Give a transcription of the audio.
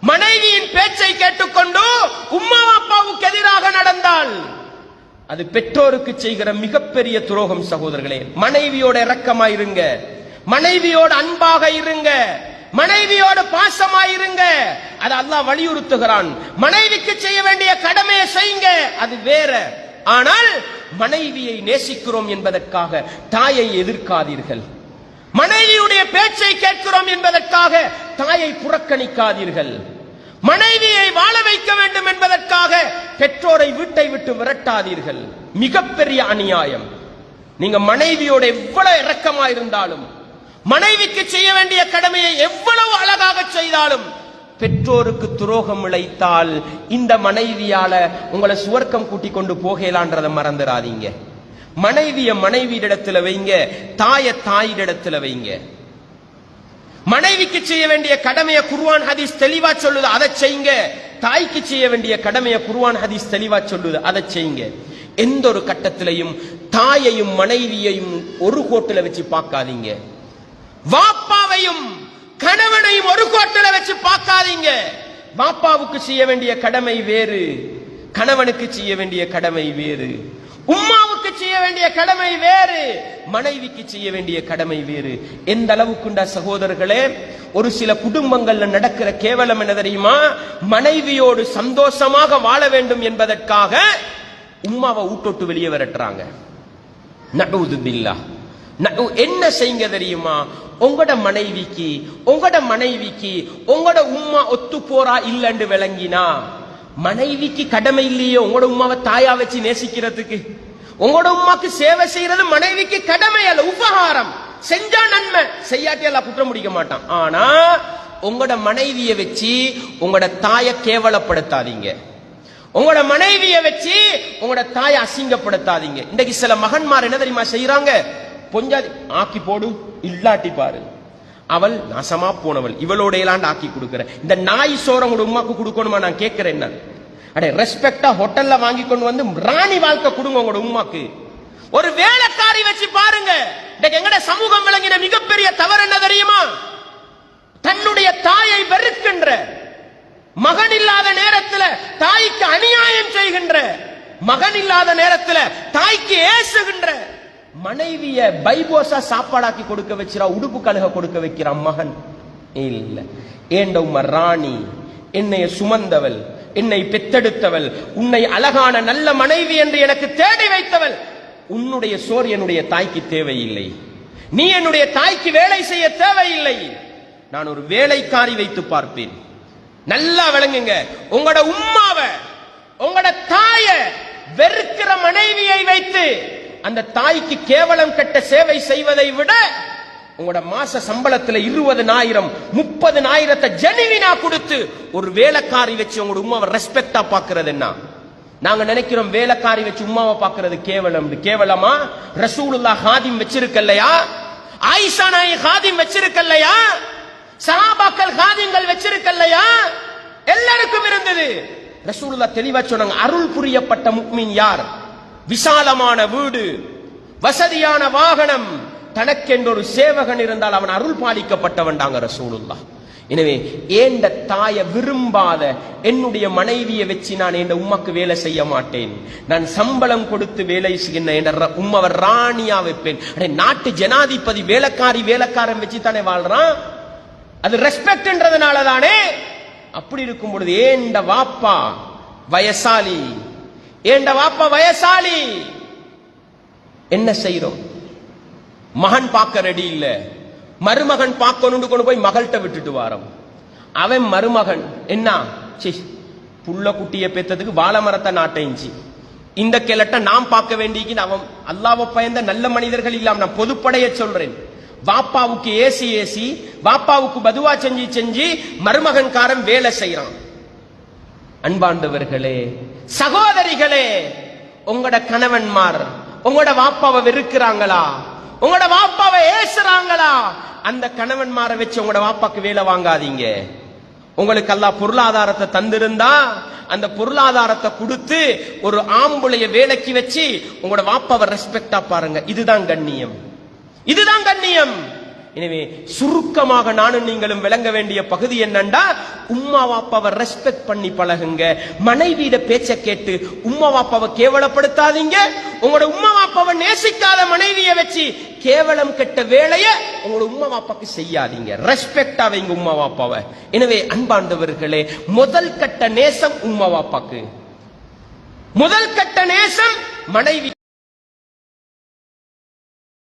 மனைவியின் பேச்சை கேட்டுக்கொண்டு உம்மா அப்பாவுக்கு எதிராக நடந்தால் அது பெற்றோருக்கு செய்கிற மிகப்பெரிய துரோகம் சகோதரர்களே. மனைவியோட இரக்கமாயிருங்க மனைவியோட அன்பாக இருங்க. மனைவியோட பாசமாயிருங்க அது அல்லாஹ் வலியுறுத்துகிறான். மனைவிக்கு செய்ய வேண்டிய கடமையை செய்யுங்க அது வேற. ஆனால் மனைவியை நேசிக்கிறோம் என்பதற்காக தாயை எதிர்க்காதீர்கள். மனைவி மனைவியுடைய பேச்சை கேட்கிறோம் என்பதற்காக தாயை புறக்கணிக்காதீர்கள். மனைவியை வாழ வைக்க வேண்டும் என்பதற்காக பெற்றோரை வீட்டை விட்டு விரட்டாதீர்கள். மிகப்பெரிய அநியாயம். நீங்க மனைவியோட எவ்வளவு இரக்கமா இருந்தாலும் மனைவிக்கு செய்ய வேண்டிய கடமையை எவ்வளவு அழகாக செய்தாலும் பெற்றோருக்கு துரோகம் இழைத்தால் இந்த மனைவியால உங்களை சுவர்க்கம் கூட்டி கொண்டு போகலான்றதை மறந்துடாதீங்க. மனைவிய மனைவியிடத்துல வைங்க தாய தாயிடத்துல வைங்க. மனைவிக்கு செய்ய வேண்டிய கடமையை குர்வான் ஹதீஸ் தெளிவா சொல்லுது அதை செய்யுங்க. தாய்க்கு செய்ய வேண்டிய கடமையை குர்வான் ஹதீஸ் தெளிவா சொல்லுது அதை செய்யுங்க. எந்த ஒரு கட்டத்திலையும் தாயையும் மனைவியையும் ஒரு கோட்டுல வச்சு பார்க்காதீங்க. வாப்பாவையும் கணவனையும் ஒரு கோட்டுல வச்சு பார்க்காதீங்க. வாப்பாவுக்கு செய்ய வேண்டிய கடமை வேறு கணவனுக்கு செய்ய வேண்டிய கடமை வேறு. உம்மா செய்ய வேண்டிய கடமை வேறு. மனைவிக்கு செய்ய வேண்டிய கடமை வேறு. எந்த அளவுக்குண்டா சகோதரர்களே ஒரு சில குடும்பங்கள்ல நடக்கிற கேவலம் என்ன தெரியுமா? மனைவியோடு சந்தோஷமாக வாழ வேண்டும் என்பதற்காக உம்மாவை ஊட்டோட்டு வெளியே விரட்டுறாங்க. நடுவுது பில்லா என்ன செய்யுங்க தெரியுமா? உங்களோட மனைவிக்கு உங்களோட மனைவிக்கு உங்களோட உம்மா ஒத்து போறா இல்லன்னு விளங்கினா மனைவிக்கு கடமை இல்லையோ? உங்களோட உமாவை தாயா வச்சு நேசிக்கிறதுக்கு? உங்களோட உமாக்கு சேவை செய்யறது மனைவிக்கு கடமை அல்ல உபகாரம். செஞ்சா நன்மை. செய்யாட்டி எல்லாம் குற்றம் முடிக்க மாட்டான். ஆனா உங்களோட மனைவியை வச்சு உங்களோட தாயை கேவலப்படுத்தாதீங்க. உங்களோட மனைவியை வச்சு உங்களோட தாயை அசிங்கப்படுத்தாதீங்க. இன்றைக்கு சில மகன்மார் என்ன தெரியுமா செய்யறாங்க பொஞ்சாதி ஆக்கி போடு இல்லாட்டி பாரு. அவள் நாசமா போனவள். இவளோட ஆக்கி கொடுக்கிற இந்த நாய் சோரம் உங்களோட உமாக்கு கொடுக்கணுமா? நான் கேட்கிறேன் என்ன? அடே ரெஸ்பெக்டா ஹோட்டல்ல வாங்கி கொண்டு வந்து ராணி வாழ்க்கை கொடுங்க உங்களோட உமாக்கு ஒரு வேலைக்காரி வச்சு பாருங்க. இன்னைக்கு எங்கட சமூகம் விளங்கின மிகப்பெரிய தவறு என்ன தெரியுமா? தன்னுடைய தாயை வெறுக்கின்ற மகன் இல்லாத நேரத்துல தாய்க்கு அநியாயம் செய்கின்ற மகன் இல்லாத நேரத்துல தாய்க்கு ஏசுகின்ற மனைவிய பைபோசா சாப்பாடாக்கி கொடுக்க வச்சிரா உடுப்பு கழுக கொடுக்க வைக்கிறான் மகன். இல்ல. ஏண்ட உம்ம ராணி? என்னைய சுமந்தவள். என்னை பெத்தெடுத்தவள். உன்னை அழகான நல்ல மனைவி என்று எனக்கு தேடி வைத்தவள். உன்னுடைய சோர் என்னுடைய தாய்க்கு தேவையில்லை. நீ என்னுடைய தாய்க்கு வேலை செய்ய தேவையில்லை. நான் ஒரு வேலைக்காரி வைத்து பார்ப்பேன். நல்லா விளங்குங்க. உங்களோட உம்மாவ உங்களோட தாய வெறுக்கிற மனைவியை வைத்து அந்த தாய்க்கு கேவலம் கட்ட சேவை செய்வதை விட உங்களோட மாச சம்பளத்துல இருபதுனாயிரம் முப்பதுனாயிரத்தை ஜெனிவினா கொடுத்து ஒரு வேலைக்காரி வச்சு உங்களோட உமாவை ரெஸ்பெக்டா பாக்குறது என்ன? நாங்க நினைக்கிறோம் வேலைக்காரி வச்சு உமாவை பாக்குறது கேவலம். கேவலமா? ரசூலுல்லா ஹாதிம் வச்சிருக்கல்லையா ஆயிஷா நாய் ஹாதிம் வச்சிருக்கல்லையா சஹாபாக்கள் ஹாதிங்கள் வச்சிருக்கல்லையா எல்லாருக்கும் இருந்தது. ரசூலுல்லா தெளிவா சொன்னாங்க அருள் புரியப்பட்ட முக்மின் யார்? விசாலமான வீடு வசதியான வாகனம் தனக்கென்று ஒரு சேவகன் இருந்தால் அவன் அருள் பாலிக்கப்பட்டவன்டாங்க ரசூலுல்லா எனவே ஏண்ட தாய விரும்பாத என்னுடைய மனைவியை வச்சு நான் என் உம்மாக்கு வேலை செய்ய மாட்டேன். நான் சம்பளம் கொடுத்து வேலை செய்கின்ற உம்மவர் ராணியா வைப்பேன். அடே, நாட்டு ஜனாதிபதி வேலைக்காரி வேலைக்காரன் வச்சு தானே வாழ்றான்? அது ரெஸ்பெக்ட்ன்றதுனால தானே? அப்படி இருக்கும் பொழுது ஏண்ட வாப்பா வயசாலி ஏண்ட வாப்பா வயசாலி என்ன செய்யறோம் மகன் பார்க்க ரெடி இல்ல. மருமகன் பார்க்கணும்னு கொண்டு போய் மகள்கிட்ட விட்டுட்டு வாரம் அவன் மருமகன் என்ன? சி புள்ள குட்டிய பெத்ததுக்கு வாழை மரத்தை நாட்டைஞ்சி இந்த கிழட்ட நாம் பார்க்க வேண்டியது அவன் அல்லாவை பயந்த நல்ல மனிதர்கள் இல்லாம நான் பொதுப்படைய சொல்றேன். வாப்பாவுக்கு ஏசி ஏசி வாப்பாவுக்கு பதுவா செஞ்சு செஞ்சு மருமகன்காரன் வேலை செய்யறான் அன்பாண்டவர்களே சகோதரிகளே உங்களோட கணவன்மார் உங்களோட வாப்பாவை வெறுக்கிறாங்களா? உங்களோட வாப்பாவை ஏசுறாங்களா? அந்த கணவன்மாரை வச்சு உங்களோட வாப்பாக்கு வேலை வாங்காதீங்க. உங்களுக்கு அல்லாஹ் பொருளாதாரத்தை தந்திருந்தா அந்த பொருளாதாரத்தை கொடுத்து ஒரு ஆம்புளைய வேலைக்கு வச்சு உங்களோட வாப்பாவை ரெஸ்பெக்டா பாருங்க. இதுதான் கண்ணியம். இதுதான் கண்ணியம். எனவே சுருக்கமாக நானும் நீங்களும் விளங்க வேண்டிய பகுதி என்னண்டா? உம்மா வாப்பாவை ரெஸ்பெக்ட் பண்ணி பழகுங்க. மனைவியிட பேச்ச கேட்டு உம்மா வாப்பாவை கேவலப்படுத்தாதீங்க. உங்களோட உம்மா வாப்பாவை நேசிக்காத மனைவியை வச்சு கேவலம் கெட்ட வேலைய உங்களோட உம்மா வாப்பாக்கு செய்யாதீங்க. ரெஸ்பெக்டா வைங்க உம்மா வாப்பாவை. எனவே அன்பாண்டவர்களே முதல் கட்ட நேசம் உம்மா வாப்பாக்கு. முதல் கட்ட நேசம் மனைவி